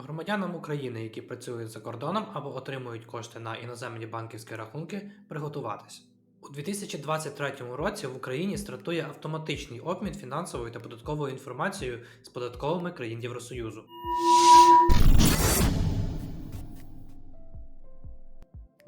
Громадянам України, які працюють за кордоном або отримують кошти на іноземні банківські рахунки, приготуватись. У 2023 році в Україні стартує автоматичний обмін фінансовою та податковою інформацією з податковими країн Євросоюзу.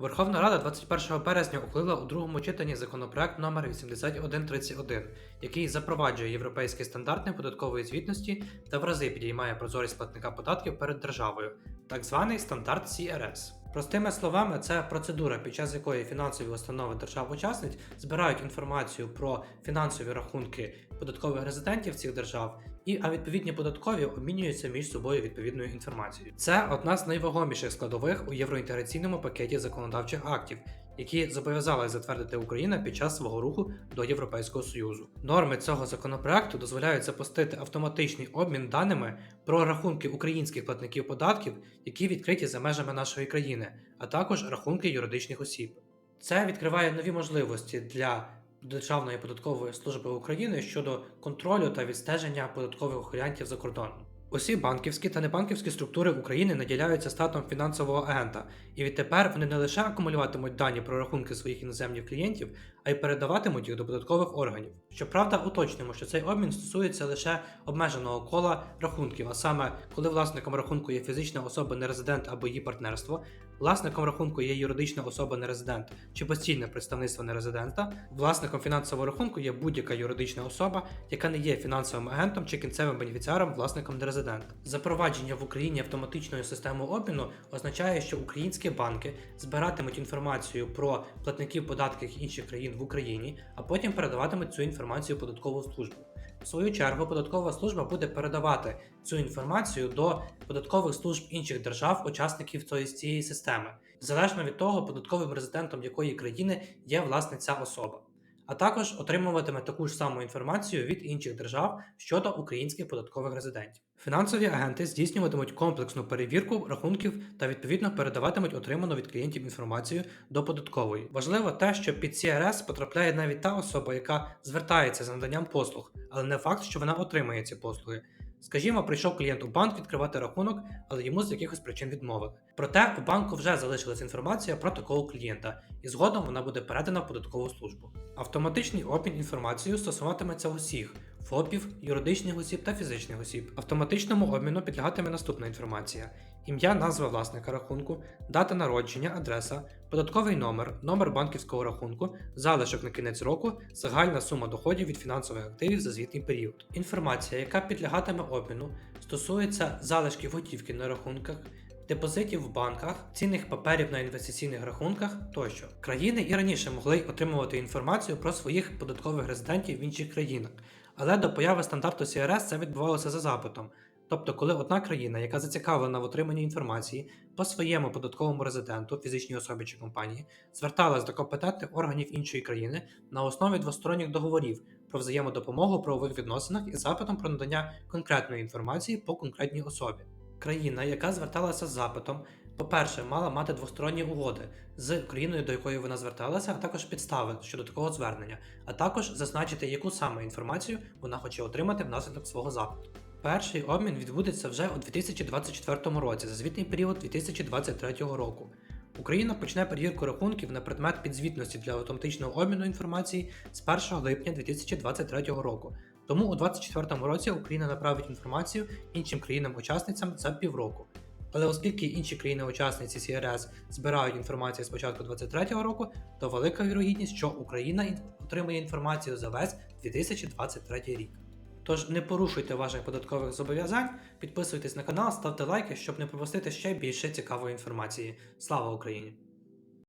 Верховна Рада 21 березня ухвалила у другому читанні законопроект номер 8131, який запроваджує європейські стандарти податкової звітності та в рази підіймає прозорість платника податків перед державою, так званий стандарт CRS. Простими словами, це процедура, під час якої фінансові установи держав-учасниць збирають інформацію про фінансові рахунки податкових резидентів цих держав, і а відповідні податкові обмінюються між собою відповідною інформацією. Це одна з найвагоміших складових у євроінтеграційному пакеті законодавчих актів, які зобов'язала затвердити Україна під час свого руху до Європейського Союзу. Норми цього законопроекту дозволяють запустити автоматичний обмін даними про рахунки українських платників податків, які відкриті за межами нашої країни, а також рахунки юридичних осіб. Це відкриває нові можливості для Державної податкової служби України щодо контролю та відстеження податкових ухилянтів за кордоном. Усі банківські та небанківські структури України наділяються статом фінансового агента, і відтепер вони не лише акумулюватимуть дані про рахунки своїх іноземних клієнтів, а й передаватимуть їх до податкових органів. Щоправда, уточнимо, що цей обмін стосується лише обмеженого кола рахунків, а саме коли власником рахунку є фізична особа нерезидент або її партнерство, власником рахунку є юридична особа нерезидент чи постійне представництво нерезидента, власником фінансового рахунку є будь-яка юридична особа, яка не є фінансовим агентом чи кінцевим бенефіціаром власником нерезидента. Запровадження в Україні автоматичної системи обміну означає, що українські банки збиратимуть інформацію про платників податків інших країн в Україні, а потім передаватимуть цю інформацію податкову службу. В свою чергу, податкова служба буде передавати цю інформацію до податкових служб інших держав, учасників цієї- системи, залежно від того, податковим резидентом якої країни є власне ця особа. А також отримуватиме таку ж саму інформацію від інших держав щодо українських податкових резидентів. Фінансові агенти здійснюватимуть комплексну перевірку рахунків та відповідно передаватимуть отриману від клієнтів інформацію до податкової. Важливо те, що під CRS потрапляє навіть та особа, яка звертається за наданням послуг, але не факт, що вона отримає ці послуги. Скажімо, прийшов клієнт у банк відкривати рахунок, але йому з якихось причин відмовили. Проте у банку вже залишилась інформація про такого клієнта, і згодом вона буде передана в податкову службу. Автоматичний обмін інформацією стосуватиметься усіх ФОПів, юридичних осіб та фізичних осіб. Автоматичному обміну підлягатиме наступна інформація: ім'я, назва власника рахунку, дата народження, адреса, податковий номер, номер банківського рахунку, залишок на кінець року, загальна сума доходів від фінансових активів за звітний період. Інформація, яка підлягатиме обміну, стосується залишків готівки на рахунках. Депозитів в банках, цінних паперів на інвестиційних рахунках тощо. Країни і раніше могли отримувати інформацію про своїх податкових резидентів в інших країнах, але до появи стандарту CRS це відбувалося за запитом. Тобто, коли одна країна, яка зацікавлена в отриманні інформації по своєму податковому резиденту, фізичній особі чи компанії, зверталась до компетентних органів іншої країни на основі двосторонніх договорів про взаємодопомогу у правових відносинах із запитом про надання конкретної інформації по конкретній особі. Країна, яка зверталася з запитом, по-перше, мала мати двосторонні угоди з країною, до якої вона зверталася, а також підстави щодо такого звернення, а також зазначити, яку саме інформацію вона хоче отримати внаслідок свого запиту. Перший обмін відбудеться вже у 2024 році, за звітний період 2023 року. Україна почне перевірку рахунків на предмет підзвітності для автоматичного обміну інформації з 1 липня 2023 року. Тому у 2024 році Україна направить інформацію іншим країнам-учасницям за півроку. Але оскільки інші країни-учасниці CRS збирають інформацію з початку 2023 року, то велика вірогідність, що Україна отримає інформацію за весь 2023 рік. Тож не порушуйте ваших податкових зобов'язань, підписуйтесь на канал, ставте лайки, щоб не пропустити ще більше цікавої інформації. Слава Україні!